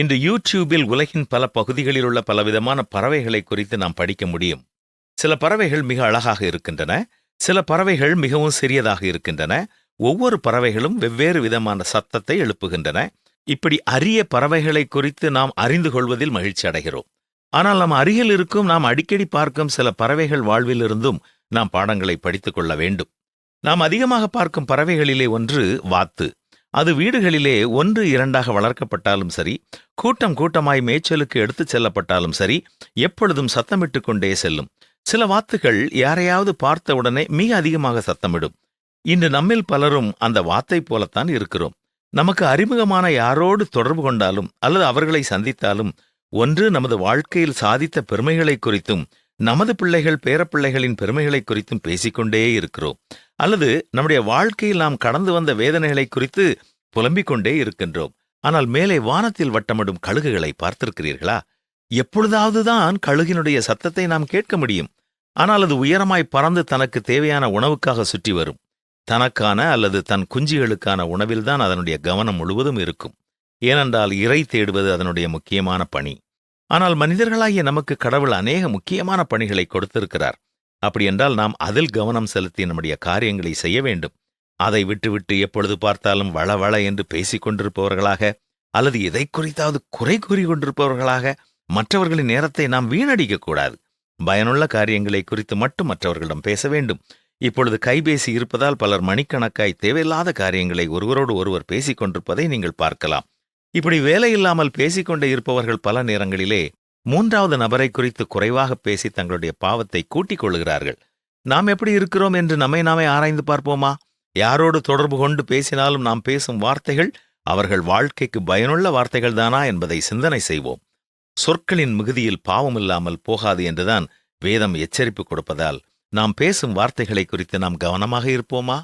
இன்று யூடியூபில் உலகின் பல பகுதிகளில் உள்ள பலவிதமான பறவைகளை குறித்து நாம் படிக்க முடியும். சில பறவைகள் மிக அழகாக இருக்கின்றன சில பறவைகள் மிகவும் சிறியதாக இருக்கின்றன ஒவ்வொரு பறவைகளும் வெவ்வேறு விதமான சத்தத்தை எழுப்புகின்றன. இப்படி அரிய பறவைகளை குறித்து நாம் அறிந்து கொள்வதில் மகிழ்ச்சி அடைகிறோம். ஆனால் நம் அருகில் இருக்கும் நாம் அடிக்கடி பார்க்கும் சில பறவைகள் வாழ்விலிருந்தும் நாம் பாடங்களை படித்துக் கொள்ள வேண்டும். நாம் அதிகமாக பார்க்கும் பறவைகளிலே ஒன்று வாத்து. அது வீடுகளிலே ஒன்று இரண்டாக வளர்க்கப்பட்டாலும் சரி கூட்டம் கூட்டமாய் மேய்ச்சலுக்கு எடுத்துச் செல்லப்பட்டாலும் சரி எப்பொழுதும் சத்தமிட்டுக் கொண்டே செல்லும். சில வாத்துகள் யாரையாவது பார்த்த உடனே மிக அதிகமாக சத்தமிடும். இன்று நம்மில் பலரும் அந்த வாத்தைப் போலத்தான் இருக்கிறோம். நமக்கு அறிமுகமான யாரோடு தொடர்பு கொண்டாலும் அல்லது அவர்களை சந்தித்தாலும் ஒன்று நமது வாழ்க்கையில் சாதித்த பெருமைகளை குறித்தும் நமது பிள்ளைகள் பேரப்பிள்ளைகளின் பெருமைகளை குறித்தும் பேசிக்கொண்டே இருக்கிறோம். அல்லது நம்முடைய வாழ்க்கையில் நாம் கடந்து வந்த வேதனைகளை குறித்து புலம்பிக் கொண்டே இருக்கின்றோம். ஆனால் மேலே வானத்தில் வட்டமிடும் கழுகுகளை பார்த்திருக்கிறீர்களா? எப்பொழுதாவதுதான் கழுகினுடைய சத்தத்தை நாம் கேட்க முடியும். ஆனால் அது உயரமாய் பறந்து தனக்கு தேவையான உணவுக்காக சுற்றி வரும். தனக்கான அல்லது தன் குஞ்சுகளுக்கான உணவில்தான் அதனுடைய கவனம் முழுவதும் இருக்கும். ஏனென்றால் இறை தேடுவது அதனுடைய முக்கியமான பணி. ஆனால் மனிதர்களாகிய நமக்கு கடவுள் அநேக முக்கியமான பணிகளை கொடுத்திருக்கிறார். அப்படியென்றால் நாம் அதில் கவனம் செலுத்தி நம்முடைய காரியங்களை செய்ய வேண்டும். அதை விட்டுவிட்டு எப்பொழுது பார்த்தாலும் வள வள என்று பேசிக் கொண்டிருப்பவர்களாக அல்லது எதை குறித்தாவது குறை கூறி கொண்டிருப்பவர்களாக மற்றவர்களின் நேரத்தை நாம் வீணடிக்க கூடாது. பயனுள்ள காரியங்களை குறித்து மட்டும் மற்றவர்களிடம் பேச வேண்டும். இப்பொழுது கைபேசி இருப்பதால் பலர் மணிக்கணக்காய் தேவையில்லாத காரியங்களை ஒருவரோடு ஒருவர் பேசிக் கொண்டிருப்பதை நீங்கள் பார்க்கலாம். இப்படி வேலையில்லாமல் பேசிக்கொண்டே இருப்பவர்கள் பல நேரங்களிலே மூன்றாவது நபரை குறித்து குறைவாக பேசி தங்களுடைய பாவத்தை கூட்டிக் கொள்கிறார்கள் நாம் எப்படி இருக்கிறோம் என்று நம்மை நாமே ஆராய்ந்து பார்ப்போமா? யாரோடு தொடர்பு கொண்டு பேசினாலும் நாம் பேசும் வார்த்தைகள் அவர்கள் வாழ்க்கைக்கு பயனுள்ள வார்த்தைகள் தானா என்பதை சிந்தனை செய்வோம். சொற்களின் மிகுதியில் பாவமில்லாமல் போகாது என்றுதான் வேதம் எச்சரிப்பு கொடுப்பதால் நாம் பேசும் வார்த்தைகளை குறித்து நாம் கவனமாக இருப்போமா?